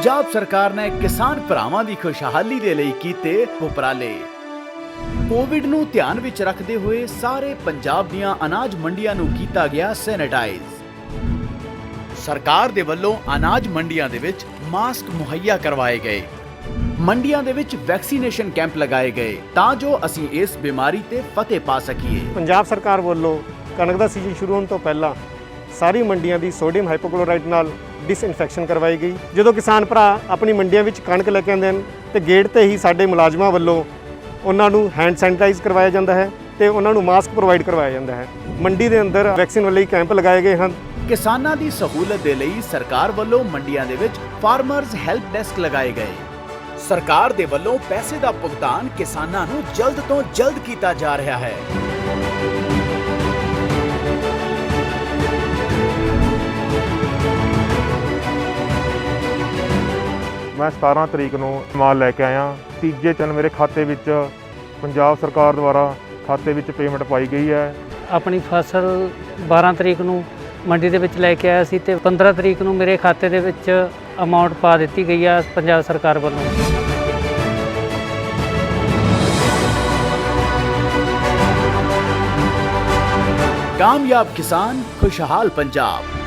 ਪੰਜਾਬ ਸਰਕਾਰ ਨੇ ਕਿਸਾਨ ਭਰਾਵਾਂ ਦੀ ਖੁਸ਼ਹਾਲੀ ਦੇ ਲਈ ਕੀਤੇ ਉਪਰਾਲੇ। ਕੋਵਿਡ ਨੂੰ ਧਿਆਨ ਵਿੱਚ ਰੱਖਦੇ ਹੋਏ ਸਾਰੇ ਪੰਜਾਬ ਦੀਆਂ ਅਨਾਜ ਮੰਡੀਆਂ ਨੂੰ ਕੀਤਾ ਗਿਆ ਸੈਨੀਟਾਈਜ਼। ਸਰਕਾਰ ਦੇ ਵੱਲੋਂ ਅਨਾਜ ਮੰਡੀਆਂ ਦੇ ਵਿੱਚ ਮਾਸਕ ਮੁਹੱਈਆ ਕਰਵਾਏ ਗਏ। ਮੰਡੀਆਂ ਦੇ ਵਿੱਚ ਵੈਕਸੀਨੇਸ਼ਨ ਕੈਂਪ ਲਗਾਏ ਗਏ ਤਾਂ ਜੋ ਅਸੀਂ ਇਸ ਬਿਮਾਰੀ ਤੇ ਫਤਿਹ ਪਾ ਸਕੀਏ। ਪੰਜਾਬ ਸਰਕਾਰ ਵੱਲੋਂ ਕਣਕ ਦਾ ਸੀਜ਼ਨ ਸ਼ੁਰੂ ਹੋਣ ਤੋਂ ਪਹਿਲਾਂ ਸਾਰੀ ਮੰਡੀਆਂ ਦੀ ਸੋਡੀਅਮ ਹਾਈਪੋਕਲੋਰਾਈਡ ਨਾਲ ਡਿਸਇਨਫੈਕਸ਼ਨ ਕਰਵਾਈ ਗਈ। ਜਦੋਂ ਕਿਸਾਨ ਭਰਾ ਆਪਣੀ ਮੰਡੀਆਂ ਵਿੱਚ ਕਣਕ ਲੈ ਕੇ ਆਉਂਦੇ ਹਨ, ਤੇ ਗੇਟ ਤੇ ਹੀ ਸਾਡੇ ਮੁਲਾਜ਼ਮਾਂ ਵੱਲੋਂ ਉਹਨਾਂ ਨੂੰ ਹੈਂਡ ਸੈਨੀਟਾਈਜ਼ ਕਰਵਾਇਆ ਜਾਂਦਾ ਹੈ ਤੇ ਉਹਨਾਂ ਨੂੰ ਮਾਸਕ ਪ੍ਰੋਵਾਈਡ ਕਰਵਾਇਆ ਜਾਂਦਾ ਹੈ। ਮੰਡੀ ਦੇ ਅੰਦਰ ਵੈਕਸੀਨ ਲਈ ਕੈਂਪ ਲਗਾਏ ਗਏ ਹਨ। ਕਿਸਾਨਾਂ ਦੀ ਸਹੂਲਤ ਦੇ ਲਈ ਸਰਕਾਰ ਵੱਲੋਂ ਮੰਡੀਆਂ ਦੇ ਵਿੱਚ ਫਾਰਮਰਜ਼ ਹੈਲਪ ਡੈਸਕ ਲਗਾਏ ਗਏ। ਸਰਕਾਰ ਦੇ ਵੱਲੋਂ ਪੈਸੇ ਦਾ ਭੁਗਤਾਨ ਕਿਸਾਨਾਂ ਨੂੰ ਜਲਦ ਤੋਂ ਜਲਦ ਕੀਤਾ ਜਾ ਰਿਹਾ ਹੈ। ਮੈਂ 17 ਤਰੀਕ ਨੂੰ ਮਾਲ ਲੈ ਕੇ ਆਇਆ। ਤੀਜੇ ਦਿਨ ਮੇਰੇ ਖਾਤੇ ਵਿੱਚ ਪੰਜਾਬ ਸਰਕਾਰ ਦੁਆਰਾ ਖਾਤੇ ਵਿੱਚ ਪੇਮੈਂਟ ਪਾਈ ਗਈ ਹੈ। ਆਪਣੀ ਫਸਲ 12 ਤਰੀਕ ਨੂੰ ਮੰਡੀ ਦੇ ਵਿੱਚ ਲੈ ਕੇ ਆਇਆ ਸੀ ਤੇ 15 ਤਰੀਕ ਨੂੰ ਮੇਰੇ ਖਾਤੇ ਦੇ ਵਿੱਚ ਅਮਾਉਂਟ ਪਾ ਦਿੱਤੀ ਗਈ ਆ ਪੰਜਾਬ ਸਰਕਾਰ ਵੱਲੋਂ। ਕਾਮਯਾਬ ਕਿਸਾਨ ਖੁਸ਼ਹਾਲ ਪੰਜਾਬ।